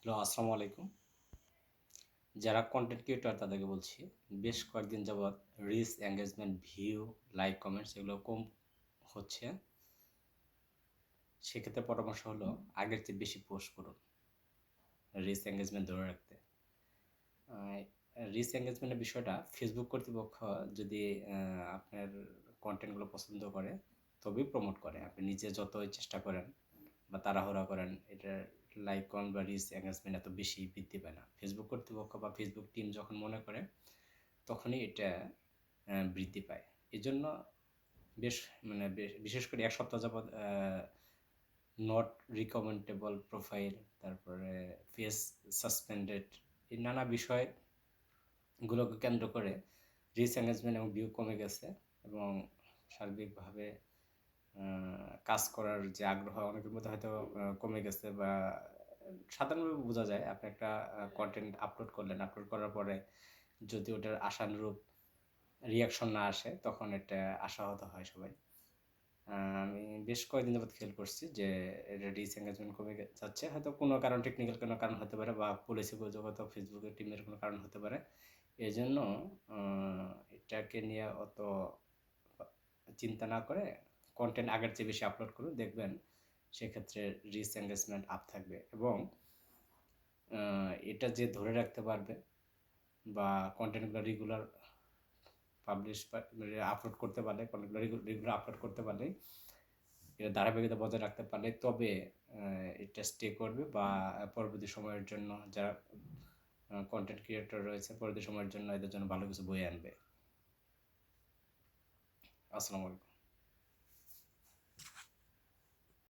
Hello, আসসালামু আলাইকুম। যারা কন্টেন্ট ক্রিয়েটর তাদেরকে বলছি, বেশ কয়েকদিন যাবৎ reach engagement view like comments এগুলো কম হচ্ছে। সেক্ষেত্রে পরামর্শ হলো, আগের চেয়ে বেশি পোস্ট করুন রিচ এঙ্গেজমেন্ট ধরে রাখতে। রিচ এঙ্গেজমেন্টের বিষয়টা ফেসবুক কর্তৃপক্ষ যদি আপনার কন্টেন্টগুলো পছন্দ করে, তবেই প্রমোট করে। আপনি নিজে যতই চেষ্টা করেন বা তাড়াহুড়া করেন, এটার লাইক কমেন্ট বা রিচ এঙ্গেজমেন্ট এত বেশি বৃদ্ধি পায় না। ফেসবুক কর্তৃপক্ষ বা ফেসবুক টিম যখন মনে করে, তখনই এটা বৃদ্ধি পায়। এই জন্য বেশ মানে বিশেষ করে এক সপ্তাহ যাবৎ নট রিকমেন্ডেবল প্রোফাইল তারপরে ফেস সাসপেন্ডেড এই নানা বিষয়গুলোকে কেন্দ্র করে রিচ এঙ্গেজমেন্ট এবং ভিউ কমে গেছে এবং সার্বিকভাবে কাজ করার যে আগ্রহ অনেকের মধ্যে হয়তো কমে গেছে বা সাধারণভাবে বোঝা যায় আপনি একটা কন্টেন্ট আপলোড করলেন। আপলোড করার পরে যদি ওটার আশানুরূপ রিয়াকশন না আসে, তখন এটা আশাহত হয় সবাই। আমি বেশ কয়েকদিন যাবত খেয়াল করছি যে এটা রিচ কমে যাচ্ছে। হয়তো কোনো কারণ টেকনিক্যাল কোনো কারণ হতে পারে বা পলিসি প্রযোগত ফেসবুকের টিমের কোনো কারণ হতে পারে। এই জন্য এটাকে নিয়ে অত চিন্তা না করে কন্টেন্ট আগের চেয়ে বেশি আপলোড করুন, দেখবেন সেক্ষেত্রে রিচ এঙ্গেজমেন্ট আপ থাকবে এবং এটা যে ধরে রাখতে পারবে বা কন্টেন্টগুলো রেগুলার পাবলিশ আপলোড করতে পারলে কন্টেন্টগুলো রেগুলার আপলোড করতে পারলে, এটা ধারাবাহিকতা বজায় রাখতে পারলে, তবে এটা স্টে করবে বা পরবর্তী সময়ের জন্য যারা কন্টেন্ট ক্রিয়েটর রয়েছে, পরবর্তী সময়ের জন্য এদের জন্য ভালো কিছু বয়ে আনবে। আসসালামু আলাইকুম।